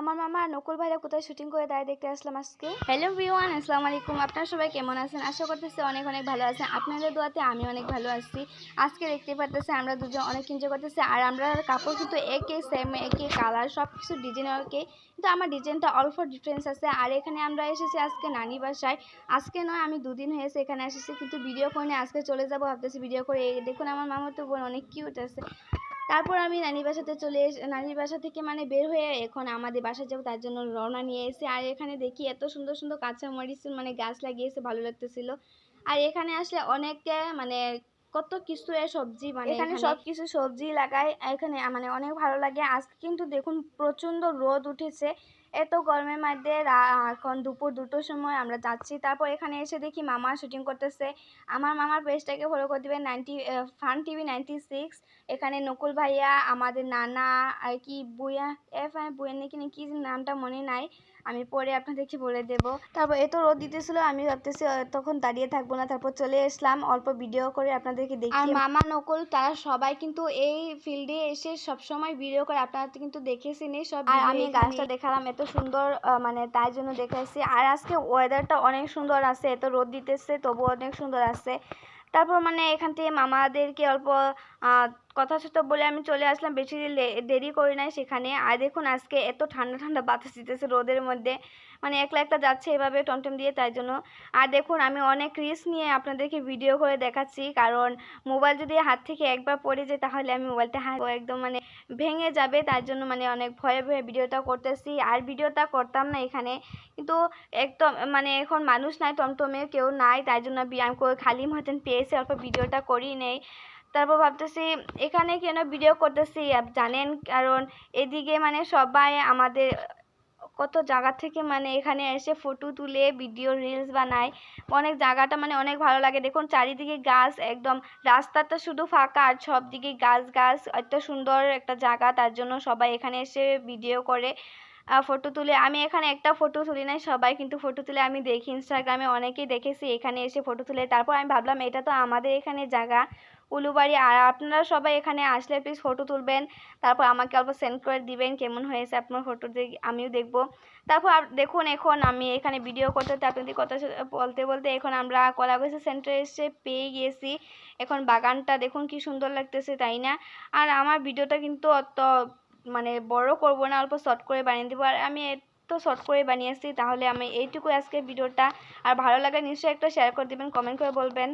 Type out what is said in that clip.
আমার মামা আর নকুল ভাইরা কোথায় শুটিং করে তাই দেখতে আসলাম আজকে। হ্যালো ভিওয়ান আসসালামু আলাইকুম। আপনারা সবাই কেমন আছেন? আশা করতেছি অনেক অনেক ভালো আছেন। আপনাদের দোয়াতে আমি অনেক ভালো আছি। আজকে দেখতে পারতেছি আমরা দুজন অনেক এনজয় করতেছি। আর আমরা কাপড় কিন্তু একই সেম একই কালার সব কিছু ডিজাইন একই কিন্তু আমার ডিজাইনটা অল্প ডিফারেন্স আছে। আর এখানে আমরা এসেছি আজকে নানি বাসায়। আজকে নয়, আমি দুদিন হয়েছে এখানে এসেছি। কিন্তু ভিডিও করে আজকে চলে যাব, ভাবতেছি ভিডিও করে। দেখুন আমার মামার তো বোন অনেক কিউট আছে। তারপর আমি নানির বাসাতে চলে এসে নানির বাসা থেকে মানে বের হয়ে এখন আমাদের বাসায় যাব তার জন্য রওনা নিয়ে এসে আর এখানে দেখি এত সুন্দর সুন্দর কাঁচা মরিচ মানে গাছ লাগিয়েছে ভালো লাগতেছিল। আর এখানে আসলে অনেকে মানে কত কিছু সবজি মানে এখানে সব কিছু সবজি লাগায় এখানে মানে অনেক ভালো লাগে। আজকে কিন্তু দেখুন প্রচণ্ড রোদ উঠেছে। এত গরমের মধ্যে এখন দুপুর দুটোর সময় আমরা যাচ্ছি। তারপর এখানে এসে দেখি মামা শুটিং করতেছে। আমার মামার পেজটাকে ফলো করে দেবেন ninety fun TV ninety six এখানে নকুল ভাইয়া আমাদের নানা আর কি বুয়া এফ আই বুয়া নাকি কি নামটা মনে নাই। আমি পরে আপনাদেরকে বলে দেব। তারপর এত রোদ দিতেছিল আমি ভাবতেছি তখন দাঁড়িয়ে থাকব না। তারপর চলে এসলাম অল্প ভিডিও করে আপনাদেরকে দেখি। আর মামা নকুল তারা সবাই কিন্তু এই ফিল্ডে এসে সবসময় ভিডিও করে। আপনারা কিন্তু দেখেছেনই সব আর আমি গাছটা দেখালাম এত সুন্দর মানে তাই জন্য দেখাইছি। আর আজকে ওয়েদারটা অনেক সুন্দর আছে, এত রোদ দিতেছে তবু অনেক সুন্দর আছে। তারপর মানে এখান থেকে মামাদেরকে অল্প কথা সথা বলে আমি চলে আসলাম। বেশি দেরি করি নাই সেখানে। আর দেখুন, আজকে এত ঠান্ডা ঠান্ডা বাতাস দিতেছে রোদের মধ্যে। মানে একলা একলা যাচ্ছে এভাবে টমটম দিয়ে তাই জন্য। আর দেখুন, আমি অনেক রিস্ক নিয়ে আপনাদেরকে ভিডিও করে দেখাচ্ছি। কারণ মোবাইল যদি হাত থেকে একবার পড়ে যায়, তাহলে আমি মোবাইলটা একদম মানে ভেঙে যাবে। তার জন্য মানে অনেক ভয়ে ভয়ে ভিডিওটা করতেছি। আর ভিডিওটা করতাম না এখানে। কিন্তু একদম মানে এখন মানুষ নাই, টমটমে কেউ নাই। তাই জন্য আমি খালি মতন পেয়েছি। অল্প ভিডিওটা করি নেই। তারপর ভাবতেছি, এখানে কেন ভিডিও করতেছি? জানেন? কারণ এদিকে মানে সবাই আমাদের, কত জায়গা থেকে মানে এখানে এসে ফটো তুলে ভিডিও রিলস বানায়। অনেক জায়গাটা মানে অনেক ভালো লাগে। দেখুন, চারিদিকে গাছ একদম, রাস্তাটা শুধু ফাঁকা আর সব দিকে গাছ গাছ এত সুন্দর একটা জায়গা। তার জন্য সবাই এখানে এসে ভিডিও করে। ফটো তুলে, আমি এখানে একটা ফটো তুলি নাই, সবাই কিন্তু ফটো তুলে, আমি দেখি ইনস্টাগ্রামে অনেকেই দেখেছি, এখানে এসে ফটো তুলে, তারপর আমি ভাবলাম এটা তো আমাদের এখানে জায়গা, উলুবাড়ি, আর আপনারা সবাই এখানে আসলে প্লিজ ফটো তুলবেন, তারপর আমাকে অল্প সেন্ড করে দিবেন, কেমন হয়েছে আপনার ফটো দেখ আমিও দেখব, তারপর দেখুন, এখন আমি এখানে ভিডিও করতে আপনাদের কথা বলতে বলতে এখন আমরা কলাগাছি সেন্টারে এসে পেয়ে গিয়েছি, এখন বাগানটা দেখুন কি সুন্দর লাগতেছে, তাই না? আর আমার ভিডিওটা কিন্তু অত মানে বড় করব না, অল্প শর্ট করে বানিয়ে দেবো। আর আমি এত শর্ট করে বানিয়েছি, তাহলে আমি এইটুকু আজকে ভিডিওটা। আর ভালো লাগলে নিশ্চয়ই একটা শেয়ার করে দেবেন কমেন্ট করে বলবেন।